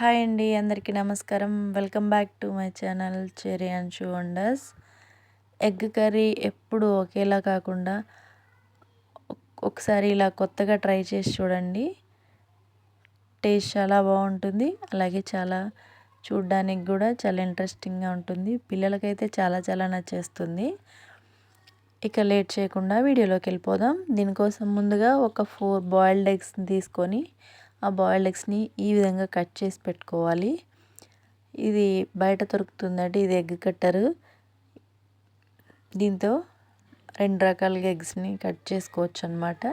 Hi అండి అందరికీ నమస్కారం. Welcome back to my channel cherry and shoe wonders. Egg curry ఎప్పుడు ఒకేలా కాకుండా ఒకసారి ఇలా కొత్తగా ట్రై చేసి చూడండి. టేస్ట్ చాలా బాగుంటుంది అలాగే చాలా చూడ్డానికి కూడా చాలా ఇంట్రెస్టింగ్గా ఉంటుంది. పిల్లలకైతే చాలా చాలా నచ్చేస్తుంది. ఇక లేట్ చేయకుండా వీడియోలోకి వెళ్ళిపోదాం. దీనికోసం ముందుగా ఒక ఫోర్ బాయిల్డ్ ఎగ్స్ని తీసుకొని ఆ బాయిల్డ్ ఎగ్స్ని ఈ విధంగా కట్ చేసి పెట్టుకోవాలి. ఇది బయట దొరుకుతుందండి ఇది ఎగ్ కట్టరు. దీంతో రెండు రకాలుగా ఎగ్స్ని కట్ చేసుకోవచ్చు అనమాట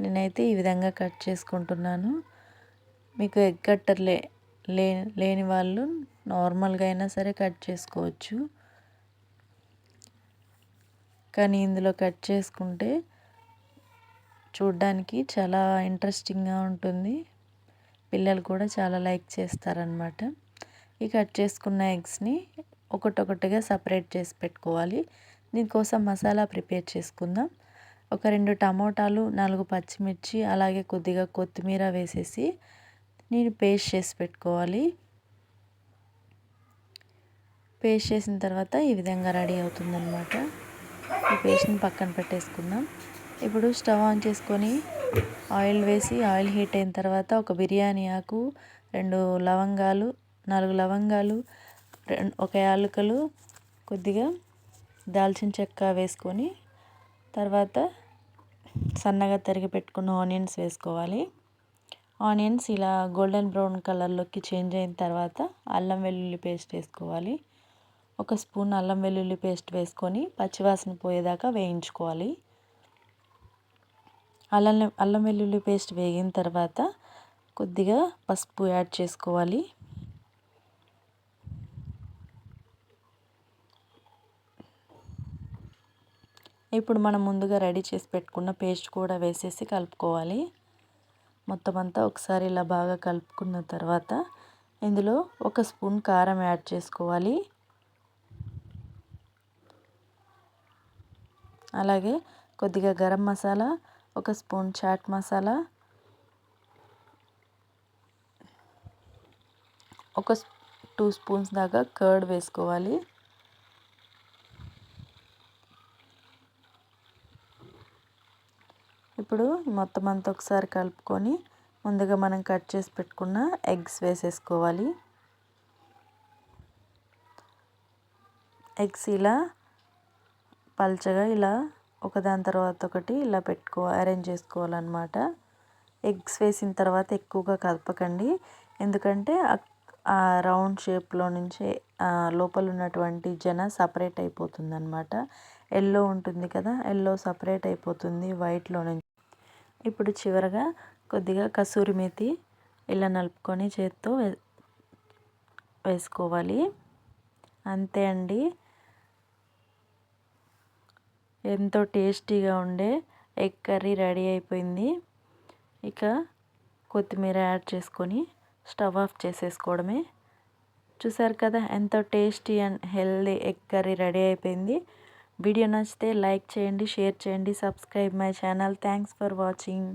నేనైతే ఈ విధంగా కట్ చేసుకుంటున్నాను. మీకు ఎగ్ కట్టర్ లే లేని వాళ్ళు నార్మల్గా అయినా సరే కట్ చేసుకోవచ్చు. కానీ ఇందులో కట్ చేసుకుంటే చూడ్డానికి చాలా ఇంట్రెస్టింగ్గా ఉంటుంది. పిల్లలు కూడా చాలా లైక్ చేస్తారనమాట ఈ కట్ చేసుకున్న ఎగ్స్ని ఒకటొకటిగా సపరేట్ చేసి పెట్టుకోవాలి. దీనికోసం మసాలా ప్రిపేర్ చేసుకుందాం. ఒక రెండు టమోటాలు నాలుగు పచ్చిమిర్చి అలాగే కొద్దిగా కొత్తిమీర వేసేసి నేను పేస్ట్ చేసి పెట్టుకోవాలి. పేస్ట్ చేసిన తర్వాత ఈ విధంగా రెడీ అవుతుందన్నమాట. ఈ పేస్ట్ని పక్కన పెట్టేసుకుందాం. ఇప్పుడు స్టవ్ ఆన్ చేసుకొని ఆయిల్ వేసి ఆయిల్ హీట్ అయిన తర్వాత ఒక బిర్యానీ ఆకు రెండు లవంగాలు నాలుగు లవంగాలు ఒక యాలకులు కొద్దిగా దాల్చిన చెక్క వేసుకొని తర్వాత సన్నగా తరిగి పెట్టుకున్న ఆనియన్స్ వేసుకోవాలి. ఆనియన్స్ ఇలా గోల్డెన్ బ్రౌన్ కలర్లోకి చేంజ్ అయిన తర్వాత అల్లం వెల్లుల్లి పేస్ట్ వేసుకోవాలి. ఒక స్పూన్ అల్లం వెల్లుల్లి పేస్ట్ వేసుకొని పచ్చివాసన పోయేదాకా వేయించుకోవాలి. అల్లం అల్లం వెల్లుల్లి పేస్ట్ వేగిన తర్వాత కొద్దిగా పసుపు యాడ్ చేసుకోవాలి. ఇప్పుడు మనం ముందుగా రెడీ చేసి పెట్టుకున్న పేస్ట్ కూడా వేసేసి కలుపుకోవాలి. మొత్తం అంతా ఒకసారి ఇలా బాగా కలుపుకున్న తర్వాత ఇందులో ఒక స్పూన్ కారం యాడ్ చేసుకోవాలి. అలాగే కొద్దిగా గరం మసాలా ఒక స్పూన్ చాట్ మసాలా. ఒక టూ స్పూన్స్ దాకా కర్డ్ వేసుకోవాలి. ఇప్పుడు మొత్తం అంతా ఒకసారి కలుపుకొని ముందుగా మనం కట్ చేసి పెట్టుకున్న ఎగ్స్ వేసేసుకోవాలి. ఎగ్స్ ఇలా పల్చగా ఇలా ఒకదాని తర్వాత ఒకటి ఇలా పెట్టుకో అరేంజ్ చేసుకోవాలన్నమాట. ఎగ్స్ వేసిన తర్వాత ఎక్కువగా కలపకండి ఎందుకంటే ఆ రౌండ్ షేప్లో నుంచి లోపల ఉన్నటువంటి జన సపరేట్ అయిపోతుంది అనమాట ఎల్లో ఉంటుంది కదా ఎల్లో సపరేట్ అయిపోతుంది వైట్లో నుంచి. ఇప్పుడు చివరగా కొద్దిగా కసూరి మేతి ఇలా నలుపుకొని చేత్తో వేసుకోవాలి. అంతే అండి. ఎంతో టేస్టీగా ఉండే ఎగ్ కర్రీ రెడీ అయిపోయింది. ఇక కొత్తిమీర యాడ్ చేసుకొని స్టవ్ ఆఫ్ చేసేసుకోవడమే. చూసారు కదా ఎంతో tasty and healthy egg curry ready అయిపోయింది. వీడియో నచ్చితే లైక్ చేయండి షేర్ చేయండి subscribe my channel. Thanks for watching.